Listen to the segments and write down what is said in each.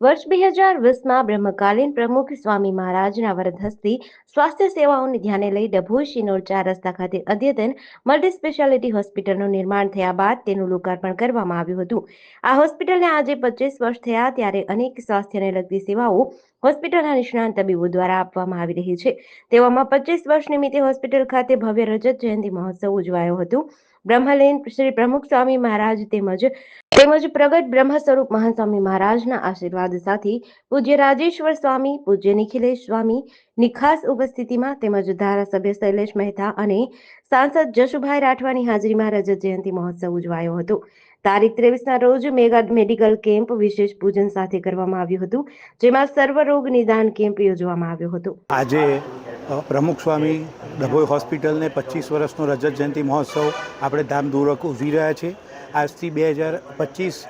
વર્ષ બે હજાર વીસમાં બ્રહ્મકાલીન પ્રમુખ સ્વામી મહારાજના વરદ હસ્તી સ્વાસ્થ્ય સેવાઓને ધ્યાને લઈ ડભોઈ ચાર રસ્તા ખાતે અદ્યતન મલ્ટી સ્પેશિયાલિટી હોસ્પિટલનું નિર્માણ થયા બાદ તેનું લોકાર્પણ કરવામાં આવ્યું હતું. આ હોસ્પિટલને આજે પચીસ વર્ષ થયા ત્યારે અનેક સ્વાસ્થ્યને લગતી સેવાઓ હોસ્પિટલના નિષ્ણાંત તબીબો દ્વારા આપવામાં આવી રહી છે. તેવામાં પચીસ વર્ષ નિમિત્તે હોસ્પિટલ ખાતે ભવ્ય રજત જયંતિ મહોત્સવ ઉજવાયો હતો. બ્રહ્મલીન શ્રી પ્રમુખ સ્વામી મહારાજ તેમજ તેમજ પ્રગટ બ્રહ્મ સ્વરૂપ મહાસ્વામી મહારાજના આશીર્વાદ સાથે પૂજ્ય રાજેશ્વર સ્વામી, પૂજ્ય નિખિલેશ સ્વામી ની ખાસ ઉપસ્થિતિમાં તેમજ ધારાસભ્ય શૈલેષ મહેતા અને સાંસદ જશુભાઈ રાઠવાની હાજરીમાં રજત જયંતિ મહોત્સવ ઉજવાયો હતો. તારીખ ત્રેવીસના રોજ મેગા મેડિકલ કેમ્પ વિશેષ પૂજન સાથે કરવામાં આવ્યું હતું, જેમાં સર્વરોગ નિદાન કેમ્પ યોજવામાં આવ્યો હતો. આજે પ્રમુખ સ્વામી ડભોઈ હોસ્પિટલને પચીસ વર્ષનો રજત જયંતિ મહોત્સવ આપણે ધામધૂરક ઉજવી રહ્યા છીએ. આજથી બે હજાર પચીસ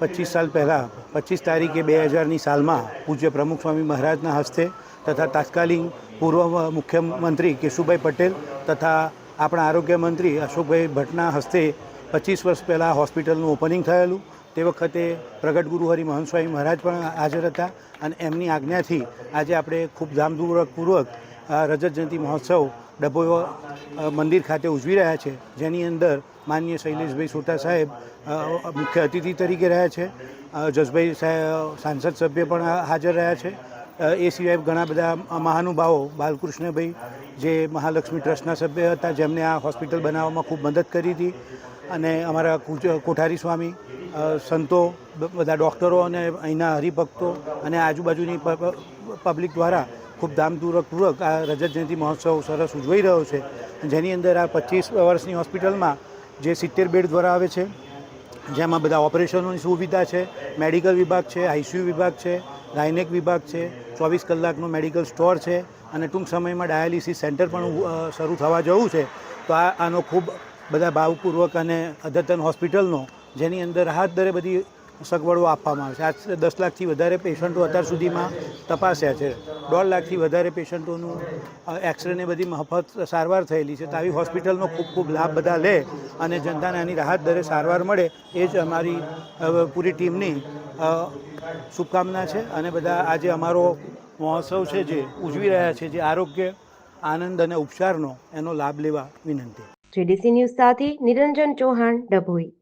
પચીસ સાલ પહેલાં, પચીસ તારીખે બે હજારની સાલમાં પૂજ્ય પ્રમુખ સ્વામી મહારાજના હસ્તે તથા તાત્કાલિક પૂર્વ મુખ્યમંત્રી કેશુભાઈ પટેલ તથા આપણા આરોગ્ય મંત્રી અશોકભાઈ ભટ્ટના હસ્તે પચીસ વર્ષ પહેલાં હોસ્પિટલનું ઓપનિંગ થયેલું. તે વખતે પ્રગટ ગુરુ હરિ મહંત સ્વામી મહારાજ પણ હાજર હતા અને એમની આજ્ઞાથી આજે આપણે ખૂબ ધામધૂમપૂર્વક રજત જયંતિ મહોત્સવ ડભોઈ મંદિર ખાતે ઉજવી રહ્યા છે. જેની અંદર માનનીય શૈલેષભાઈ સોટા સાહેબ મુખ્ય અતિથિ તરીકે રહ્યા છે. જસભાઈ સાંસદ સભ્ય પણ હાજર રહ્યા છે. એ સિવાય ઘણા બધા મહાનુભાવો, બાલકૃષ્ણભાઈ, જે મહાલક્ષ્મી ટ્રસ્ટના સભ્ય હતા, જેમને આ હોસ્પિટલ બનાવવામાં ખૂબ મદદ કરી હતી. અને અમારા કોઠારી સ્વામી સંતો બધા ડૉક્ટરો અને અહીંના હરિભક્તો અને આજુબાજુની પબ્લિક દ્વારા ખૂબ ધામધૂરકપૂર્વક આ રજત જયંતિ મહોત્સવ સરસ ઉજવાઈ રહ્યો છે. જેની અંદર આ પચીસ વર્ષની હોસ્પિટલમાં જે સિત્તેર બેડ દ્વારા આવે છે, જેમાં બધા ઓપરેશનોની સુવિધા છે, મેડિકલ વિભાગ છે આઈસીયુ વિભાગ છે, ગાયનેક વિભાગ છે, ચોવીસ કલાકનો મેડિકલ સ્ટોર છે અને ટૂંક સમયમાં ડાયાલિસિસ સેન્ટર પણ શરૂ થવા જવું છે. તો આ, આનો ખૂબ બધા ભાવપૂર્વક અને અદ્યતન હોસ્પિટલનો, જેની અંદર હાથ દરે બધી સગવડો આપવામાં આવે છે. આજ દસ લાખથી વધારે પેશન્ટો અત્યાર સુધીમાં તપાસ્યા છે. દોઢ લાખથી વધારે પેશન્ટોનું એક્સરેને બધી મફત સારવાર થયેલી છે. તો આવી હોસ્પિટલનો ખૂબ ખૂબ લાભ બધા લે અને જનતાને આની રાહત દરે સારવાર મળે, એ જ અમારી પૂરી ટીમની શુભકામના છે. અને બધા આજે અમારો મહોત્સવ છે જે ઉજવી રહ્યા છે, જે આરોગ્ય, આનંદ અને ઉપચારનો એનો લાભ લેવા વિનંતી. જેડીસી ન્યૂઝ સાથે નિરંજન ચૌહાણ ડભોઈ.